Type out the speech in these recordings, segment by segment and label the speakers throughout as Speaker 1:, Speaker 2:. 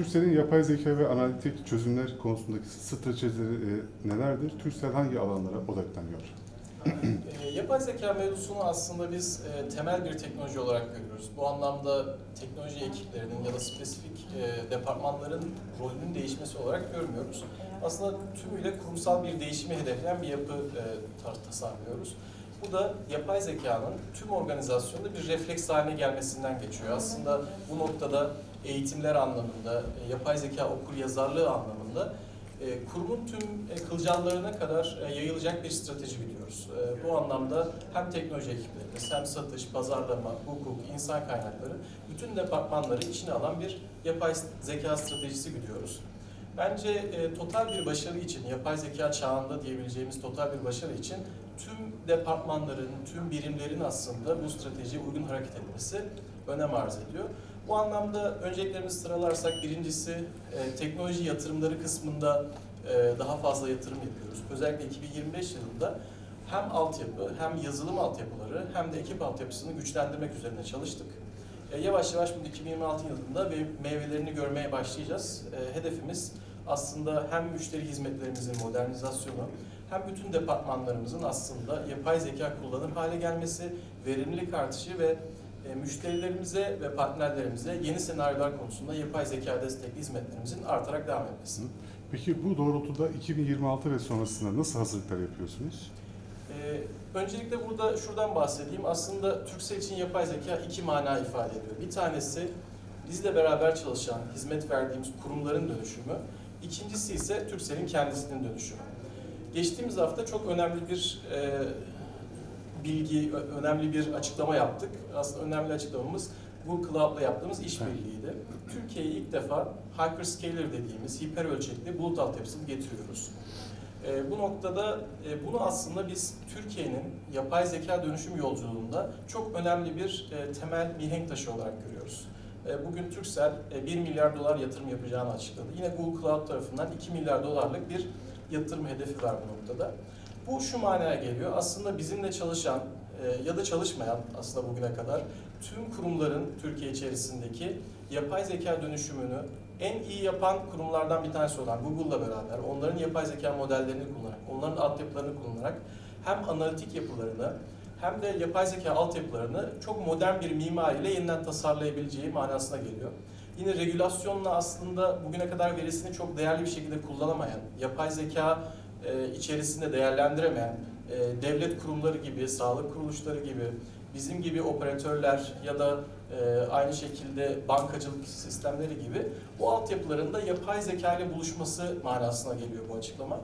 Speaker 1: Türkcell'in yapay zeka ve analitik çözümler konusundaki stratejileri e, nelerdir? Türkcell hangi alanlara odaklanıyor?
Speaker 2: E, yapay zeka mevzusunu aslında biz e, temel bir teknoloji olarak görüyoruz. Bu anlamda teknoloji ekiplerinin ya da spesifik e, departmanların rolünün değişmesi olarak görmüyoruz. Aslında tümüyle kurumsal bir değişimi hedefleyen bir yapı e, tar- tasarlıyoruz. Bu da yapay zekanın tüm organizasyonda bir refleks haline gelmesinden geçiyor. Aslında bu noktada eğitimler anlamında, e, yapay zeka okur yazarlığı anlamında e, kurumun tüm e, kılcallarına kadar yayılacak bir strateji biliyoruz. Bu anlamda hem teknoloji ekiplerimiz hem satış, pazarlama, hukuk, insan kaynakları bütün departmanları içine alan bir yapay zeka stratejisi gidiyoruz. Bence e, total bir başarı için, yapay zeka çağında diyebileceğimiz total bir başarı için tüm departmanların, tüm birimlerin aslında bu stratejiye uygun hareket etmesi önem arz ediyor. Bu anlamda önceliklerimizi sıralarsak birincisi e, teknoloji yatırımları kısmında e, daha fazla yatırım yapıyoruz. Özellikle 2025 yılında hem altyapı hem yazılım altyapıları hem de ekip altyapısını güçlendirmek üzerine çalıştık. E, yavaş yavaş bu 2026 yılında ve meyvelerini görmeye başlayacağız. E, hedefimiz aslında hem müşteri hizmetlerimizin modernizasyonu hem bütün departmanlarımızın aslında yapay zeka kullanım hale gelmesi, verimlilik artışı ve e, müşterilerimize ve partnerlerimize yeni senaryolar konusunda yapay zeka destekli hizmetlerimizin artarak devam etmesi.
Speaker 1: Peki bu doğrultuda 2026 ve sonrasında nasıl hazırlıklar yapıyorsunuz?
Speaker 2: Ee, öncelikle burada şuradan bahsedeyim. Aslında Türksel için yapay zeka iki mana ifade ediyor. Bir tanesi bizle beraber çalışan, hizmet verdiğimiz kurumların dönüşümü. İkincisi ise Türksel'in kendisinin dönüşümü. Geçtiğimiz hafta çok önemli bir e, bilgi, önemli bir açıklama yaptık. Aslında önemli açıklamamız Google Cloud'la yaptığımız işbirliğiydi. Türkiye'ye ilk defa hyperscaler dediğimiz hiper ölçekli bulut altyapısını getiriyoruz. E, bu noktada e, bunu aslında biz Türkiye'nin yapay zeka dönüşüm yolculuğunda çok önemli bir e, temel mihenk taşı olarak görüyoruz. E, bugün Turkcell e, 1 milyar dolar yatırım yapacağını açıkladı. Yine Google Cloud tarafından 2 milyar dolarlık bir yatırım hedefi var bu noktada. Bu şu manaya geliyor. Aslında bizimle çalışan e, ya da çalışmayan aslında bugüne kadar tüm kurumların Türkiye içerisindeki yapay zeka dönüşümünü en iyi yapan kurumlardan bir tanesi olan Google'la beraber onların yapay zeka modellerini kullanarak, onların altyapılarını kullanarak hem analitik yapılarını hem de yapay zeka altyapılarını çok modern bir mimariyle yeniden tasarlayabileceği manasına geliyor. Yine regülasyonla aslında bugüne kadar verisini çok değerli bir şekilde kullanamayan, yapay zeka e, içerisinde değerlendiremeyen e, devlet kurumları gibi, sağlık kuruluşları gibi, bizim gibi operatörler ya da e, aynı şekilde bankacılık sistemleri gibi bu altyapıların da yapay zeka ile buluşması manasına geliyor bu açıklama.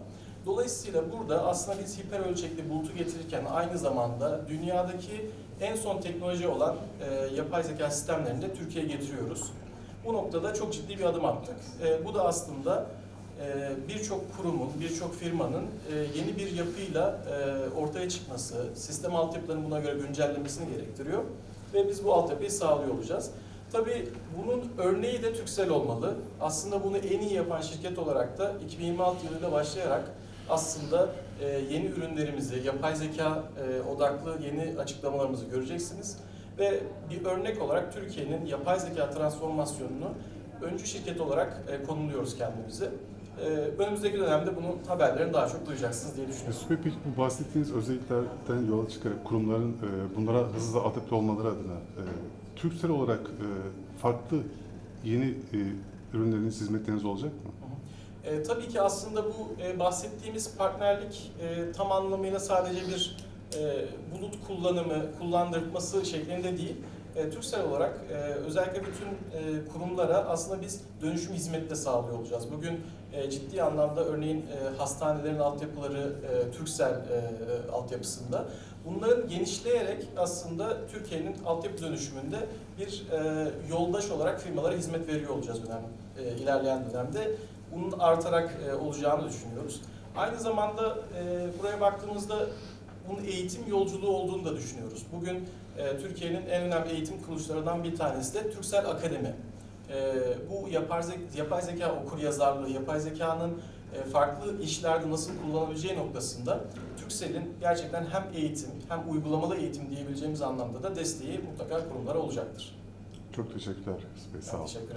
Speaker 2: Dolayısıyla burada aslında biz hiper ölçekli bulutu getirirken aynı zamanda dünyadaki en son teknoloji olan e, yapay zeka sistemlerini de Türkiye'ye getiriyoruz. Bu noktada çok ciddi bir adım attık. E, bu da aslında e, birçok kurumun, birçok firmanın e, yeni bir yapıyla e, ortaya çıkması, sistem altyapılarının buna göre güncellemesini gerektiriyor ve biz bu altyapıyı sağlıyor olacağız. Tabii bunun örneği de Türksel olmalı. Aslında bunu en iyi yapan şirket olarak da 2026 yılında başlayarak aslında e, yeni ürünlerimizi, yapay zeka e, odaklı yeni açıklamalarımızı göreceksiniz. Ve bir örnek olarak Türkiye'nin yapay zeka transformasyonunu öncü şirket olarak e, konumluyoruz kendimizi. E, önümüzdeki dönemde bunun haberlerini daha çok duyacaksınız diye düşünüyorum.
Speaker 1: Süper peki bu bahsettiğiniz özelliklerden yola çıkarak kurumların e, bunlara hızlı adapte olmaları adına e, Türksel olarak e, farklı yeni e, ürünleriniz, hizmetleriniz olacak mı?
Speaker 2: E, tabii ki aslında bu e, bahsettiğimiz partnerlik e, tam anlamıyla sadece bir e, bulut kullanımı, kullandırması şeklinde değil. E, Türksel olarak e, özellikle bütün e, kurumlara aslında biz dönüşüm hizmeti de sağlıyor olacağız. Bugün e, ciddi anlamda örneğin e, hastanelerin altyapıları e, Türksel e, e, altyapısında. Bunların genişleyerek aslında Türkiye'nin altyapı dönüşümünde bir e, yoldaş olarak firmalara hizmet veriyor olacağız dönem, e, ilerleyen dönemde bunun artarak e, olacağını düşünüyoruz. Aynı zamanda e, buraya baktığımızda bunun eğitim yolculuğu olduğunu da düşünüyoruz. Bugün e, Türkiye'nin en önemli eğitim kuruluşlarından bir tanesi de Türksel Akademi. E, bu yapay, ze- yapay zeka okur yazarlığı, yapay zekanın e, farklı işlerde nasıl kullanabileceği noktasında Türksel'in gerçekten hem eğitim hem uygulamalı eğitim diyebileceğimiz anlamda da desteği mutlaka kurumlara olacaktır.
Speaker 1: Çok teşekkürler Bey, sağ olun.
Speaker 2: teşekkür ederim.